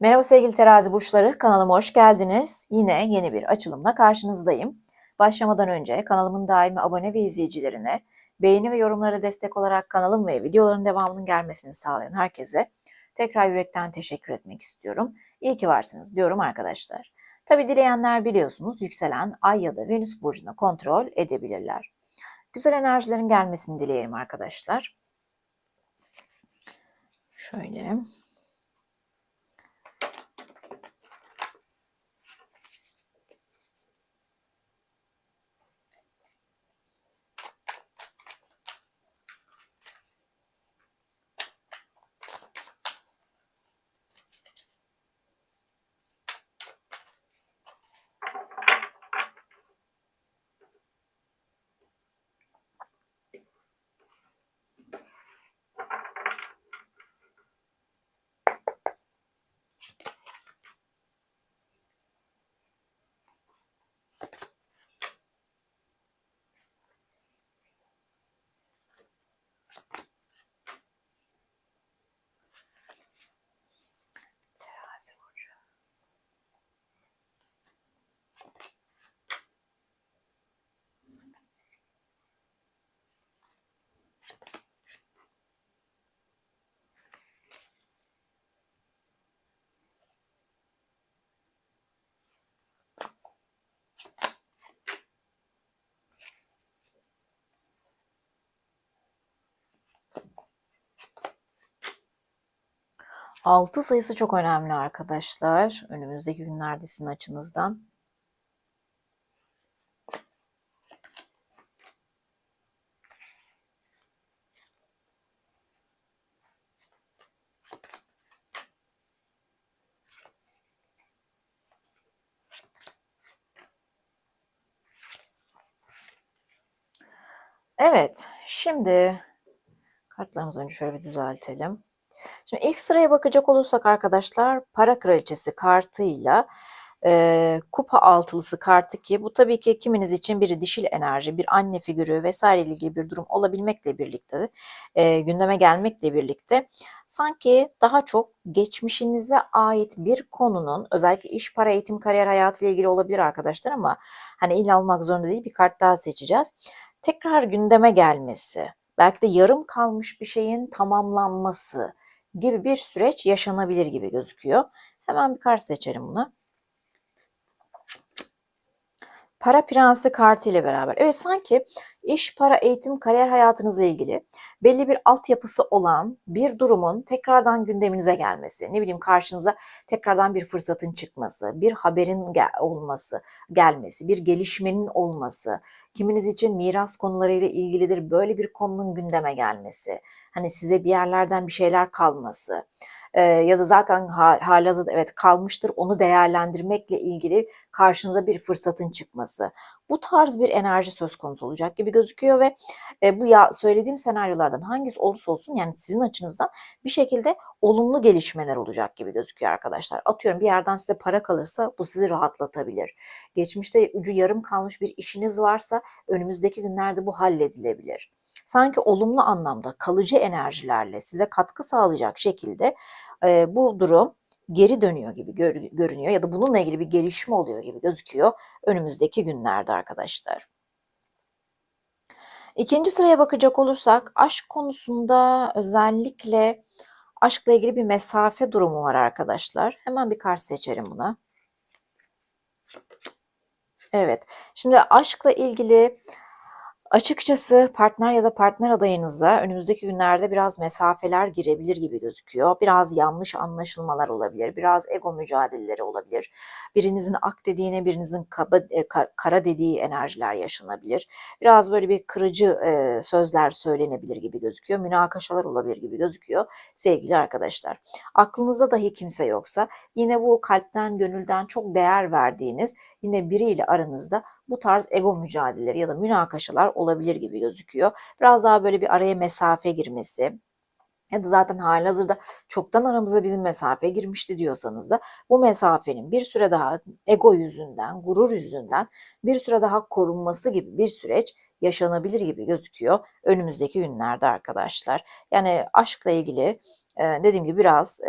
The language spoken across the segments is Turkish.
Merhaba sevgili terazi burçları, kanalıma hoş geldiniz. Yine yeni bir açılımla karşınızdayım. Başlamadan önce kanalımın daimi abone ve izleyicilerine, beğeni ve yorumlara destek olarak kanalım ve videoların devamının gelmesini sağlayan herkese tekrar yürekten teşekkür etmek istiyorum. İyi ki varsınız diyorum arkadaşlar. Tabi dileyenler biliyorsunuz yükselen Ay ya da Venüs burcunu kontrol edebilirler. Güzel enerjilerin gelmesini dileyelim arkadaşlar. Şöyle. 6 sayısı çok önemli arkadaşlar. Önümüzdeki günlerde sizin açınızdan. Evet, şimdi kartlarımızı önce şöyle bir düzeltelim. Şimdi ilk sıraya bakacak olursak arkadaşlar para kraliçesi kartıyla e, kupa altılısı kartı ki bu tabii ki kiminiz için bir dişil enerji, bir anne figürü vesaire ile ilgili bir durum olabilmekle birlikte e, gündeme gelmekle birlikte sanki daha çok geçmişinize ait bir konunun özellikle iş, para, eğitim, kariyer hayatı ile ilgili olabilir arkadaşlar ama hani illa olmak zorunda değil bir kart daha seçeceğiz. Tekrar gündeme gelmesi, belki de yarım kalmış bir şeyin tamamlanması gibi bir süreç yaşanabilir gibi gözüküyor. Hemen bir kart seçelim buna. Para prensi kartı ile beraber. Evet sanki iş, para, eğitim, kariyer hayatınızla ilgili belli bir altyapısı olan bir durumun tekrardan gündeminize gelmesi, ne bileyim karşınıza tekrardan bir fırsatın çıkması, bir haberin gel olması, gelmesi, bir gelişmenin olması, kiminiz için miras konularıyla ilgilidir böyle bir konunun gündeme gelmesi, hani size bir yerlerden bir şeyler kalması, ya da zaten ha, halihazırda evet kalmıştır onu değerlendirmekle ilgili karşınıza bir fırsatın çıkması. Bu tarz bir enerji söz konusu olacak gibi gözüküyor ve e, bu ya söylediğim senaryolardan hangisi olursa olsun yani sizin açınızdan bir şekilde olumlu gelişmeler olacak gibi gözüküyor arkadaşlar. Atıyorum bir yerden size para kalırsa bu sizi rahatlatabilir. Geçmişte ucu yarım kalmış bir işiniz varsa önümüzdeki günlerde bu halledilebilir. Sanki olumlu anlamda kalıcı enerjilerle size katkı sağlayacak şekilde e, bu durum geri dönüyor gibi gör, görünüyor ya da bununla ilgili bir gelişme oluyor gibi gözüküyor önümüzdeki günlerde arkadaşlar. İkinci sıraya bakacak olursak aşk konusunda özellikle aşkla ilgili bir mesafe durumu var arkadaşlar. Hemen bir kart seçelim buna. Evet. Şimdi aşkla ilgili Açıkçası partner ya da partner adayınıza önümüzdeki günlerde biraz mesafeler girebilir gibi gözüküyor. Biraz yanlış anlaşılmalar olabilir, biraz ego mücadeleleri olabilir. Birinizin ak dediğine birinizin kaba, e, kara dediği enerjiler yaşanabilir. Biraz böyle bir kırıcı e, sözler söylenebilir gibi gözüküyor. Münakaşalar olabilir gibi gözüküyor sevgili arkadaşlar. Aklınızda dahi kimse yoksa yine bu kalpten, gönülden çok değer verdiğiniz yine biriyle aranızda bu tarz ego mücadeleleri ya da münakaşalar olabilir gibi gözüküyor. Biraz daha böyle bir araya mesafe girmesi, ya da zaten halihazırda çoktan aramıza bizim mesafe girmişti diyorsanız da bu mesafenin bir süre daha ego yüzünden, gurur yüzünden bir süre daha korunması gibi bir süreç yaşanabilir gibi gözüküyor önümüzdeki günlerde arkadaşlar. Yani aşkla ilgili dediğim gibi biraz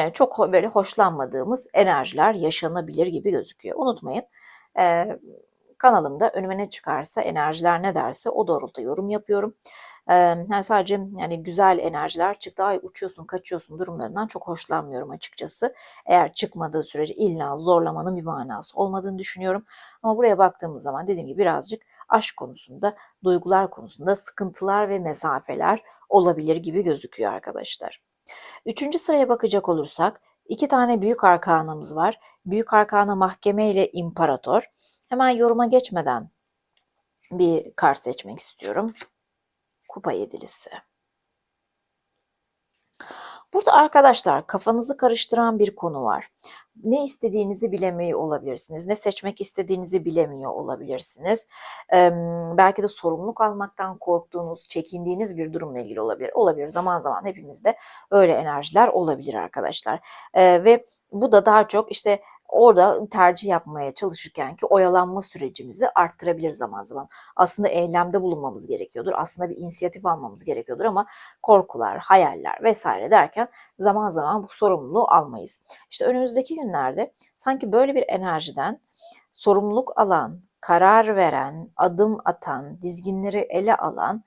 hani çok böyle hoşlanmadığımız enerjiler yaşanabilir gibi gözüküyor. Unutmayın eee, kanalımda önüme ne çıkarsa enerjiler ne derse o doğrultuda yorum yapıyorum. Eee, yani sadece yani güzel enerjiler çıktı ay uçuyorsun kaçıyorsun durumlarından çok hoşlanmıyorum açıkçası. Eğer çıkmadığı sürece illa zorlamanın bir manası olmadığını düşünüyorum. Ama buraya baktığımız zaman dediğim gibi birazcık aşk konusunda, duygular konusunda sıkıntılar ve mesafeler olabilir gibi gözüküyor arkadaşlar. Üçüncü sıraya bakacak olursak iki tane büyük arkanamız var. Büyük arkana mahkeme ile imparator. Hemen yoruma geçmeden bir kart seçmek istiyorum. Kupa yedilisi. Burada arkadaşlar kafanızı karıştıran bir konu var. Ne istediğinizi bilemiyor olabilirsiniz. Ne seçmek istediğinizi bilemiyor olabilirsiniz. Eee, belki de sorumluluk almaktan korktuğunuz, çekindiğiniz bir durumla ilgili olabilir. Olabilir. Zaman zaman hepimizde öyle enerjiler olabilir arkadaşlar. Eee, ve bu da daha çok işte orada tercih yapmaya çalışırken ki oyalanma sürecimizi arttırabilir zaman zaman. Aslında eylemde bulunmamız gerekiyordur. Aslında bir inisiyatif almamız gerekiyordur ama korkular, hayaller vesaire derken zaman zaman bu sorumluluğu almayız. İşte önümüzdeki günlerde sanki böyle bir enerjiden sorumluluk alan, karar veren, adım atan, dizginleri ele alan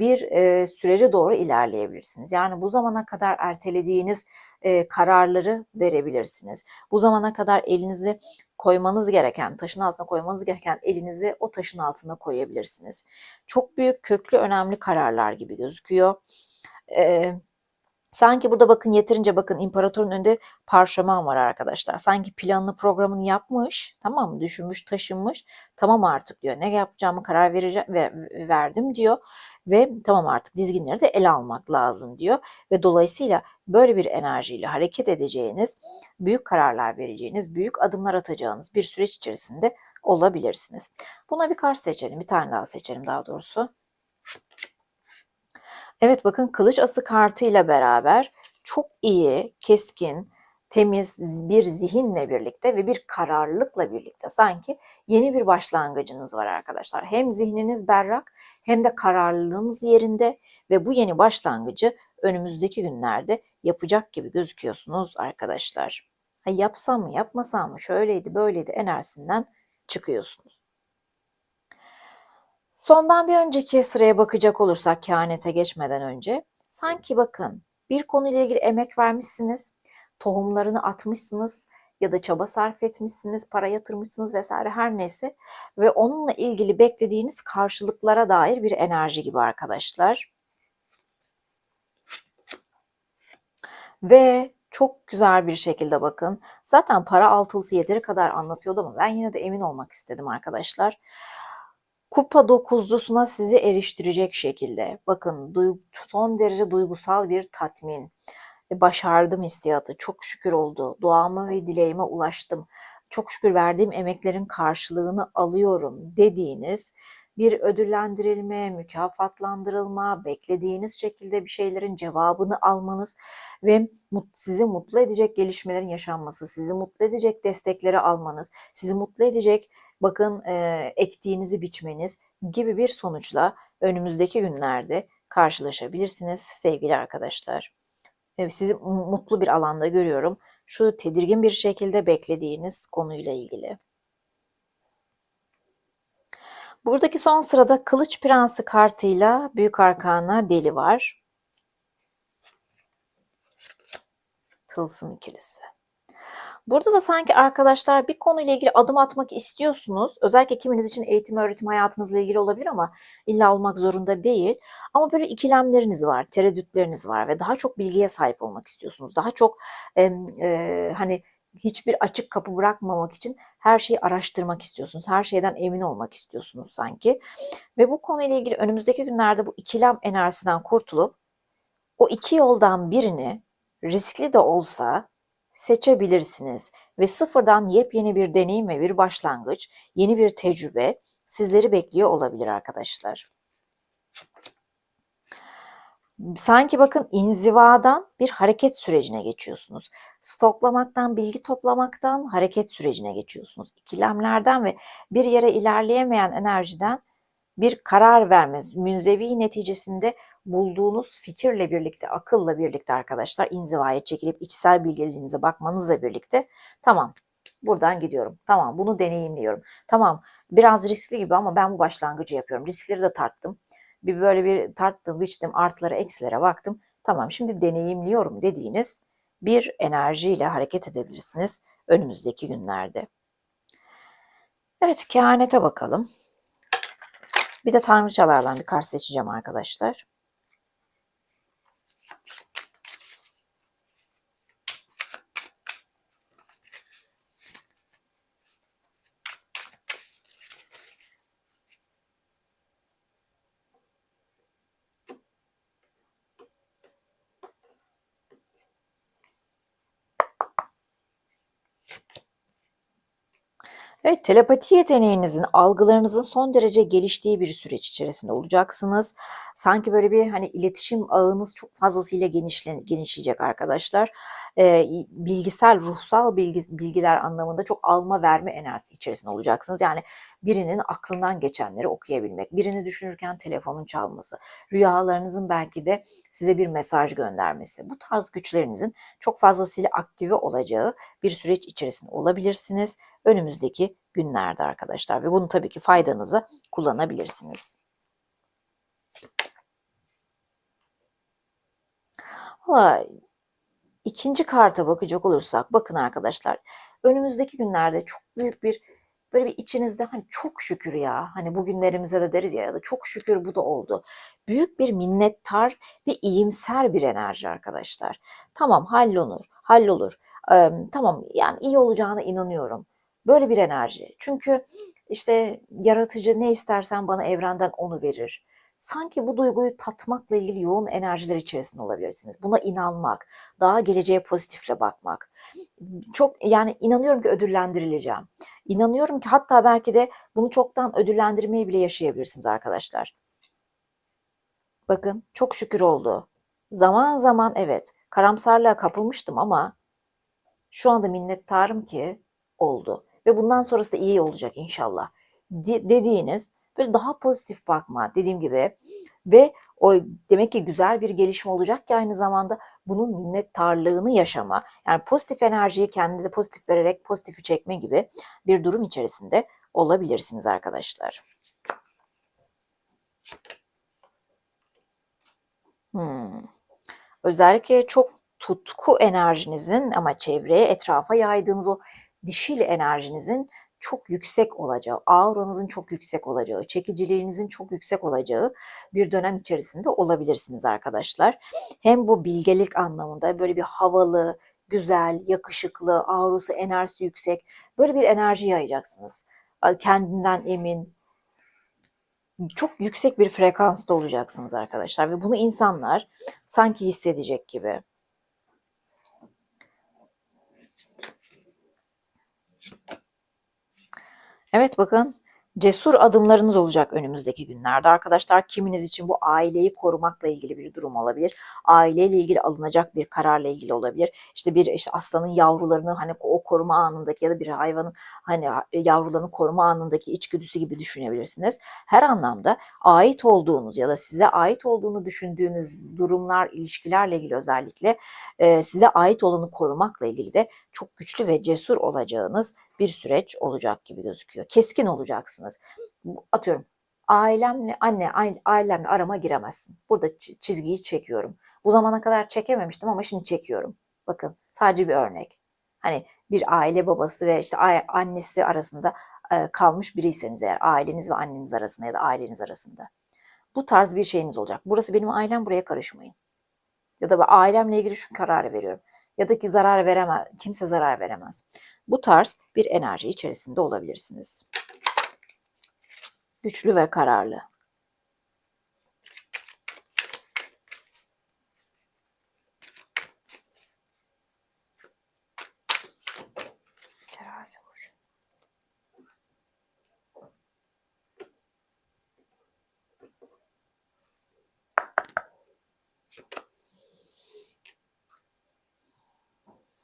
bir e, sürece doğru ilerleyebilirsiniz. Yani bu zamana kadar ertelediğiniz e, kararları verebilirsiniz. Bu zamana kadar elinizi koymanız gereken, taşın altına koymanız gereken elinizi o taşın altına koyabilirsiniz. Çok büyük, köklü, önemli kararlar gibi gözüküyor. Eee Sanki burada bakın yeterince bakın imparatorun önünde parşömen var arkadaşlar. Sanki planını programını yapmış tamam mı düşünmüş taşınmış tamam artık diyor ne yapacağımı karar vereceğim ve verdim diyor ve tamam artık dizginleri de ele almak lazım diyor ve dolayısıyla böyle bir enerjiyle hareket edeceğiniz büyük kararlar vereceğiniz büyük adımlar atacağınız bir süreç içerisinde olabilirsiniz. Buna bir kart seçelim bir tane daha seçelim daha doğrusu. Evet bakın kılıç ası kartıyla beraber çok iyi, keskin, temiz bir zihinle birlikte ve bir kararlılıkla birlikte sanki yeni bir başlangıcınız var arkadaşlar. Hem zihniniz berrak hem de kararlılığınız yerinde ve bu yeni başlangıcı önümüzdeki günlerde yapacak gibi gözüküyorsunuz arkadaşlar. Ha, yapsam mı yapmasam mı şöyleydi böyleydi enerjisinden çıkıyorsunuz. Sondan bir önceki sıraya bakacak olursak kehanete geçmeden önce sanki bakın bir konuyla ilgili emek vermişsiniz, tohumlarını atmışsınız ya da çaba sarf etmişsiniz, para yatırmışsınız vesaire her neyse ve onunla ilgili beklediğiniz karşılıklara dair bir enerji gibi arkadaşlar. Ve çok güzel bir şekilde bakın. Zaten para altılısı yeteri kadar anlatıyordu ama ben yine de emin olmak istedim arkadaşlar. Kupa dokuzlusuna sizi eriştirecek şekilde. Bakın son derece duygusal bir tatmin. ve Başardım hissiyatı. Çok şükür oldu. Duama ve dileğime ulaştım. Çok şükür verdiğim emeklerin karşılığını alıyorum dediğiniz bir ödüllendirilme, mükafatlandırılma, beklediğiniz şekilde bir şeylerin cevabını almanız ve sizi mutlu edecek gelişmelerin yaşanması, sizi mutlu edecek destekleri almanız, sizi mutlu edecek bakın e, ektiğinizi biçmeniz gibi bir sonuçla önümüzdeki günlerde karşılaşabilirsiniz sevgili arkadaşlar. Evet, sizi mutlu bir alanda görüyorum. Şu tedirgin bir şekilde beklediğiniz konuyla ilgili. Buradaki son sırada Kılıç Prensi kartıyla Büyük Arkana Deli var. Tılsım ikilisi. Burada da sanki arkadaşlar bir konuyla ilgili adım atmak istiyorsunuz. Özellikle kiminiz için eğitim öğretim hayatınızla ilgili olabilir ama illa olmak zorunda değil. Ama böyle ikilemleriniz var, tereddütleriniz var ve daha çok bilgiye sahip olmak istiyorsunuz. Daha çok e, e, hani hiçbir açık kapı bırakmamak için her şeyi araştırmak istiyorsunuz. Her şeyden emin olmak istiyorsunuz sanki. Ve bu konuyla ilgili önümüzdeki günlerde bu ikilem enerjisinden kurtulup o iki yoldan birini riskli de olsa seçebilirsiniz ve sıfırdan yepyeni bir deneyim ve bir başlangıç, yeni bir tecrübe sizleri bekliyor olabilir arkadaşlar. Sanki bakın inzivadan bir hareket sürecine geçiyorsunuz. Stoklamaktan, bilgi toplamaktan hareket sürecine geçiyorsunuz. İkilemlerden ve bir yere ilerleyemeyen enerjiden bir karar verme, münzevi neticesinde bulduğunuz fikirle birlikte, akılla birlikte arkadaşlar inzivaya çekilip içsel bilgeliğinize bakmanızla birlikte tamam buradan gidiyorum. Tamam bunu deneyimliyorum. Tamam biraz riskli gibi ama ben bu başlangıcı yapıyorum. Riskleri de tarttım. Bir böyle bir tarttım, biçtim, artılara, eksilere baktım. Tamam şimdi deneyimliyorum dediğiniz bir enerjiyle hareket edebilirsiniz önümüzdeki günlerde. Evet kehanete bakalım. Bir de tanrıçalardan bir kart seçeceğim arkadaşlar. Evet, telepati yeteneğinizin, algılarınızın son derece geliştiği bir süreç içerisinde olacaksınız. Sanki böyle bir hani iletişim ağınız çok fazlasıyla genişle, genişleyecek arkadaşlar. Ee, bilgisel, ruhsal bilgi, bilgiler anlamında çok alma verme enerjisi içerisinde olacaksınız. Yani birinin aklından geçenleri okuyabilmek, birini düşünürken telefonun çalması, rüyalarınızın belki de size bir mesaj göndermesi. Bu tarz güçlerinizin çok fazlasıyla aktive olacağı bir süreç içerisinde olabilirsiniz önümüzdeki günlerde arkadaşlar ve bunu tabii ki faydanıza kullanabilirsiniz. Valla ikinci karta bakacak olursak bakın arkadaşlar önümüzdeki günlerde çok büyük bir böyle bir içinizde hani çok şükür ya hani bugünlerimize de deriz ya ya da çok şükür bu da oldu. Büyük bir minnettar ve iyimser bir enerji arkadaşlar. Tamam hallolur, hallolur. Ee, tamam yani iyi olacağına inanıyorum. Böyle bir enerji. Çünkü işte yaratıcı ne istersen bana evrenden onu verir. Sanki bu duyguyu tatmakla ilgili yoğun enerjiler içerisinde olabilirsiniz. Buna inanmak, daha geleceğe pozitifle bakmak. Çok yani inanıyorum ki ödüllendirileceğim. İnanıyorum ki hatta belki de bunu çoktan ödüllendirmeyi bile yaşayabilirsiniz arkadaşlar. Bakın çok şükür oldu. Zaman zaman evet karamsarlığa kapılmıştım ama şu anda minnettarım ki oldu ve bundan sonrası da iyi olacak inşallah de- dediğiniz böyle daha pozitif bakma dediğim gibi ve o demek ki güzel bir gelişme olacak ki aynı zamanda bunun minnettarlığını yaşama yani pozitif enerjiyi kendinize pozitif vererek pozitifi çekme gibi bir durum içerisinde olabilirsiniz arkadaşlar. Hmm. Özellikle çok tutku enerjinizin ama çevreye, etrafa yaydığınız o dişil enerjinizin çok yüksek olacağı, auranızın çok yüksek olacağı, çekiciliğinizin çok yüksek olacağı bir dönem içerisinde olabilirsiniz arkadaşlar. Hem bu bilgelik anlamında böyle bir havalı, güzel, yakışıklı, aurası, enerjisi yüksek böyle bir enerji yayacaksınız. Kendinden emin, çok yüksek bir frekansta olacaksınız arkadaşlar ve bunu insanlar sanki hissedecek gibi. Evet bakın cesur adımlarınız olacak önümüzdeki günlerde arkadaşlar. Kiminiz için bu aileyi korumakla ilgili bir durum olabilir. Aileyle ilgili alınacak bir kararla ilgili olabilir. İşte bir işte aslanın yavrularını hani o koruma anındaki ya da bir hayvanın hani yavrularını koruma anındaki içgüdüsü gibi düşünebilirsiniz. Her anlamda ait olduğunuz ya da size ait olduğunu düşündüğünüz durumlar, ilişkilerle ilgili özellikle e, size ait olanı korumakla ilgili de çok güçlü ve cesur olacağınız bir süreç olacak gibi gözüküyor. Keskin olacaksınız. Atıyorum ailemle anne ailemle arama giremezsin. Burada çizgiyi çekiyorum. Bu zamana kadar çekememiştim ama şimdi çekiyorum. Bakın sadece bir örnek. Hani bir aile babası ve işte annesi arasında kalmış biriyseniz eğer aileniz ve anneniz arasında ya da aileniz arasında. Bu tarz bir şeyiniz olacak. Burası benim ailem buraya karışmayın. Ya da ailemle ilgili şu kararı veriyorum. Ya da ki zarar veremez, kimse zarar veremez. Bu tarz bir enerji içerisinde olabilirsiniz. Güçlü ve kararlı. Terazi burcu.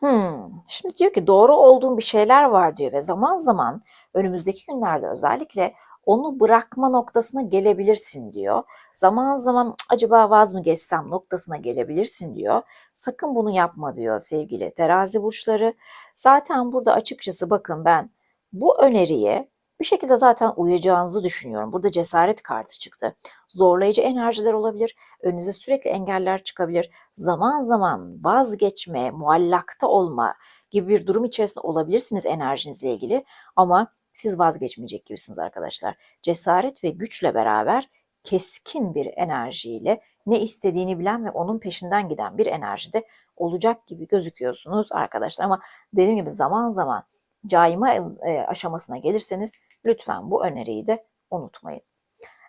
Hmm. Şimdi diyor ki doğru olduğun bir şeyler var diyor ve zaman zaman önümüzdeki günlerde özellikle onu bırakma noktasına gelebilirsin diyor. Zaman zaman "Cık, acaba vaz mı geçsem noktasına gelebilirsin diyor. Sakın bunu yapma diyor sevgili terazi burçları. Zaten burada açıkçası bakın ben bu öneriye bir şekilde zaten uyacağınızı düşünüyorum. Burada cesaret kartı çıktı. Zorlayıcı enerjiler olabilir. Önünüze sürekli engeller çıkabilir. Zaman zaman vazgeçme, muallakta olma gibi bir durum içerisinde olabilirsiniz enerjinizle ilgili. Ama siz vazgeçmeyecek gibisiniz arkadaşlar. Cesaret ve güçle beraber keskin bir enerjiyle ne istediğini bilen ve onun peşinden giden bir enerjide olacak gibi gözüküyorsunuz arkadaşlar. Ama dediğim gibi zaman zaman cayma e, aşamasına gelirseniz lütfen bu öneriyi de unutmayın.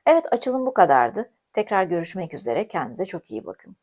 Evet açılım bu kadardı. Tekrar görüşmek üzere. Kendinize çok iyi bakın.